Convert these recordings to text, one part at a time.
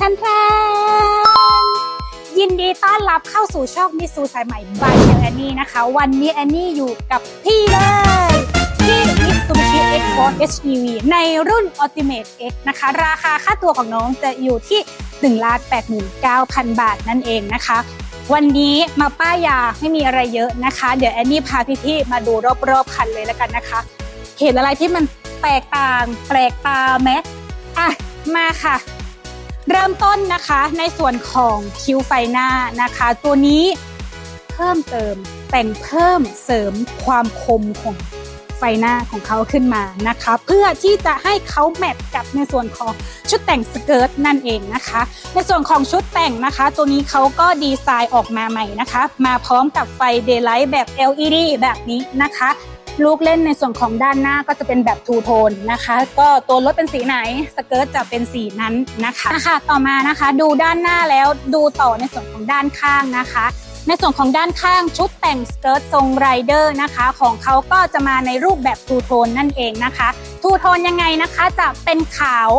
ทันแทนยินดีต้อนรับเข้าสู่ช่องมิสูสายใหม่บายแอนนี่นะคะ วันนี้แอนนี่อยู่กับพี่เลยที่ Mitsubishi X-Force HEV ในรุ่น Ultimate X นะคะ ราคาค่าตัวของน้องจะอยู่ที่1,89,000 บาทนั่นเองนะคะ วันนี้มาป้ายยาไม่มีอะไรเยอะนะคะ เดี๋ยวแอนนี่พาพี่ๆมาดูรอบๆคันเลยแล้วกันนะคะ เห็นอะไรที่มันแตกต่างแปลกตาไหมอะมาค่ะ เริ่มต้นนะคะในส่วนของคิ้วไฟหน้านะคะ ตัวนี้เพิ่มเติมแต่งเพิ่มเสริมความคมของไฟหน้าของเขาขึ้นมานะคะ เพื่อที่จะให้เขาแมทกับในส่วนของชุดแต่งสเกิร์ตนั่นเองนะคะ ในส่วนของชุดแต่งนะคะ ตัวนี้เขาก็ดีไซน์ออกมาใหม่นะคะ มาพร้อมกับไฟเดย์ไลท์แบบ LED แบบนี้นะคะ ลูกเล่นในส่วนของด้านหน้าก็จะเป็นแบบทูโทนนะคะ ก็ตัวรถเป็นสีไหนสเกิร์ตจะเป็นสีนั้นนะคะนะคะ ต่อมานะคะ ดูด้านหน้าแล้วดูต่อในส่วนของด้านข้างนะคะ ในส่วนของด้านข้างชุดแต่งสเกิร์ตทรงไรเดอร์นะคะ ของเขาก็จะมาในรูปแบบทูโทนนั่นเองนะคะทูโทนยังไงนะคะจะเป็นขาว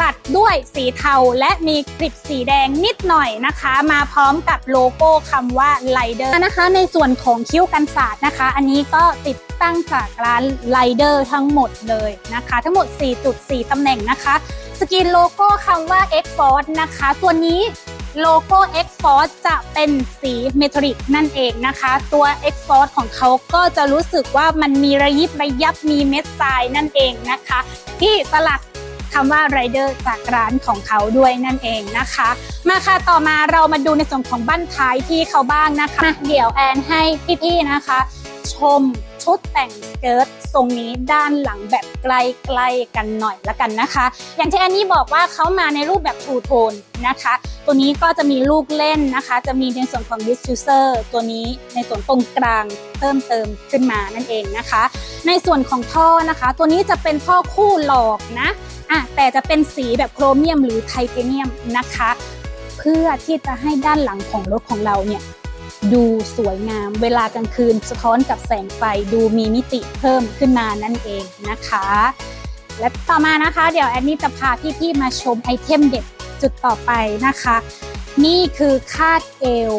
ตัดด้วยสีเทาและมีกริบสีแดงนิดหน่อยนะคะ มาพร้อมกับโลโก้คำว่าไรเดอร์นะคะ ในส่วนของคิ้วกันศาสตร์นะคะ อันนี้ก็ติดตั้งจากร้านไรเดอร์ทั้งหมดเลยนะคะ ทั้งหมด 4.4ตำแหน่งนะคะ สกรีนโลโก้คำว่า X Force นะคะ ตัวนี้ โลโก้ X Force จะเป็นสีเมทัลลิกนั่นเองนะคะ ตัว X Force ของเขาก็จะรู้สึกว่ามันมีระยิบระยับมีเม็ดทรายนั่นเองนะคะ ที่สลักคำว่าไรเดอร์จากร้านของเขาด้วยนั่นเองนะคะ มาค่ะต่อมาเรามาดูในส่วนของบั้นท้ายที่เขาบ้างนะคะ เดี๋ยวแอนให้พี่ๆนะคะ ชม ชุดแต่งสเกิร์ตทรงนี้ด้านหลังแบบใกล้ๆกันหน่อยละกันนะคะ อย่างที่แอนนี่บอกว่าเขามาในรูปแบบทูโทนนะคะ ตัวนี้ก็จะมีลูกเล่นนะคะ จะมีในส่วนของ diffuser ตัวนี้ในส่วนตรงกลางเพิ่มเติมขึ้นมานั่นเองนะคะ ในส่วนของท่อนะคะ ตัวนี้จะเป็นท่อคู่หลอกนะอะแต่จะเป็นสีแบบโครเมียมหรือไทเทเนียมนะคะ เพื่อที่จะให้ด้านหลังของรถของเราเนี่ย ดูสวยงาม เวลากลางคืนสะท้อนกับแสงไฟดูมีมิติเพิ่มขึ้นมานั่นเองนะคะ และต่อมานะคะ เดี๋ยวแอนนี่จะพาพี่ๆมาชมไอเทมเด็ดจุดต่อไปนะคะ นี่คือคาดเอว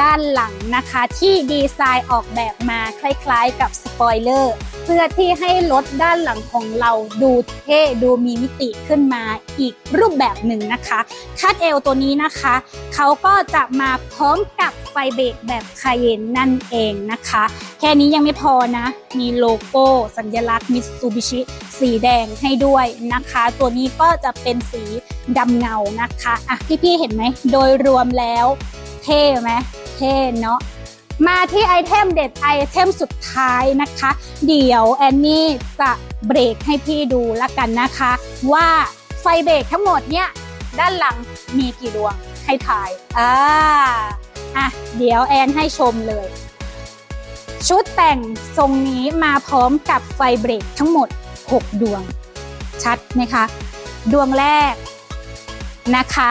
ด้านหลังนะคะ ที่ดีไซน์ออกแบบมาคล้ายๆกับสปอยเลอร์ เพื่อที่ให้รถด้านหลังของเราดูเท่ดูมีมิติขึ้นมาอีกรูปแบบหนึ่งนะคะคาดเอวตัวนี้นะคะเขาก็จะมาพร้อมกับไฟเบรกแบบคาเยนนั่นเองนะคะ แค่นี้ยังไม่พอนะ มีโลโก้สัญลักษณ์มิตซูบิชิสีแดงให้ด้วยนะคะ ตัวนี้ก็จะเป็นสีดำเงานะคะอะพี่ๆเห็นไหมโดยรวมแล้ว เท่ไหมเท่เนาะ มาที่ไอเทมเด็ดไอเทมสุดท้ายนะคะ เดี๋ยวแอนนี่จะเบรกให้พี่ดูละกันนะคะ ว่าไฟเบรกทั้งหมดเนี่ยด้านหลังมีกี่ดวงให้ถ่ายอ่าอะเดี๋ยวแอนให้ชมเลย ชุดแต่งทรงนี้มาพร้อมกับไฟเบรกทั้งหมด 6 ดวง ชัดไหมคะ ดวงแรกนะคะ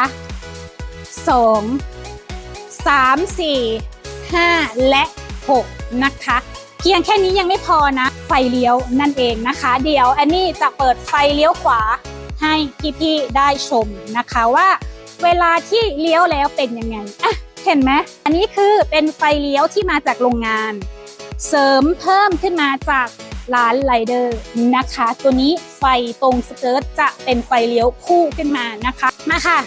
2 3 4 5 และ 6 นะคะ เพียงแค่นี้ยังไม่พอนะ ไฟเลี้ยวนั่นเองนะคะ เดี๋ยวอันนี้จะเปิดไฟเลี้ยวขวาให้พี่ๆได้ชมนะคะว่าเวลาที่เลี้ยวแล้วเป็นยังไงอะเห็นไหมอันนี้คือเป็นไฟเลี้ยวที่มาจากโรงงาน เสริมเพิ่มขึ้นมาจากร้านไรเดอร์นะคะ ตัวนี้ไฟตรงสเกิร์ตจะเป็นไฟเลี้ยวคู่ขึ้นมานะคะ มาค่ะ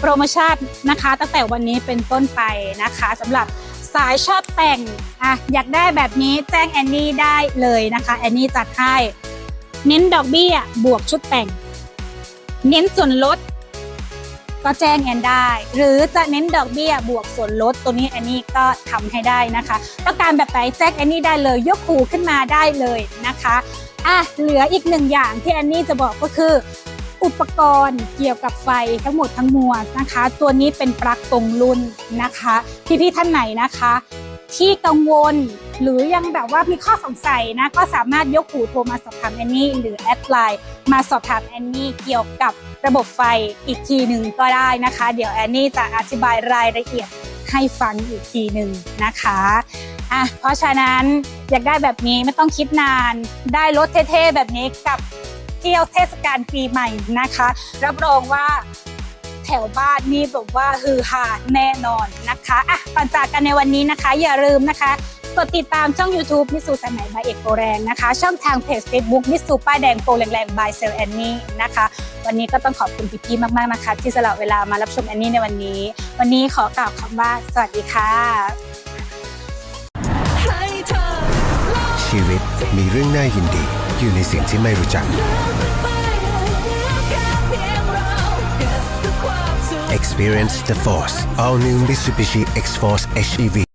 โปรโมชั่นนะคะ ตั้งแต่วันนี้เป็นต้นไปนะคะสำหรับ สายชอบแต่งอะอยากได้แบบนี้แจ้งแอนนี่ได้เลยนะคะแอนนี่จัดให้ เน้นดอกเบี้ยบวกชุดแต่ง เน้นส่วนลด ก็แจ้งแอนได้ หรือจะเน้นดอกเบี้ยบวกส่วนลดตัวนี้แอนนี่ก็ทำให้ได้นะคะต้องการแบบไหนแจ้งแอนนี่ได้เลย ยกหูขึ้นมาได้เลยนะคะอะเหลืออีกหนึ่งอย่างที่แอนนี่จะบอกก็คือ อุปกรณ์เกี่ยวกับไฟทั้งหมดทั้งมวลนะคะ ตัวนี้เป็นปลั๊กตรงรุ่นนะคะ พี่ๆท่านไหนนะคะ ที่กังวลหรือยังแบบว่ามีข้อสงสัยนะก็สามารถยกหูโทรมาสอบถามแอนนี่หรือแอดไลน์มาสอบถามแอนนี่เกี่ยวกับระบบไฟอีกทีหนึ่งก็ได้นะคะ เดี๋ยวแอนนี่จะอธิบายรายละเอียดให้ฟังอีกทีหนึ่งนะคะอะเพราะฉะนั้นอยากได้แบบนี้ไม่ต้องคิดนาน ได้รถเท่ๆแบบนี้กับ เที่ยวเทศกาลปีใหม่นะคะ รับรองว่าเทถวบ้านนี่แบบว่าฮือฮาแน่นอนนะคะอะก่อนจากกันในวันนี้นะคะ อย่าลืมนะคะ กดติดตามช่อง YouTube มิสูสายไหมบายเอกโปแรงนะคะ ช่องทางเพจ Facebook มิสูป้ายแดงโปรแรงๆบายเซลแอนนี่นะคะ วันนี้ก็ต้องขอบคุณพี่ๆมากๆนะคะ ที่สละเวลามารับชมแอนนี่ในวันนี้ วันนี้ขอกล่าวคำว่า สวัสดีค่ะ ชีวิตมีเรื่องน่ายินดี อยู่ในสิ่งที่ไม่รู้จัก Experience the Force All New Mitsubishi X-Force HEV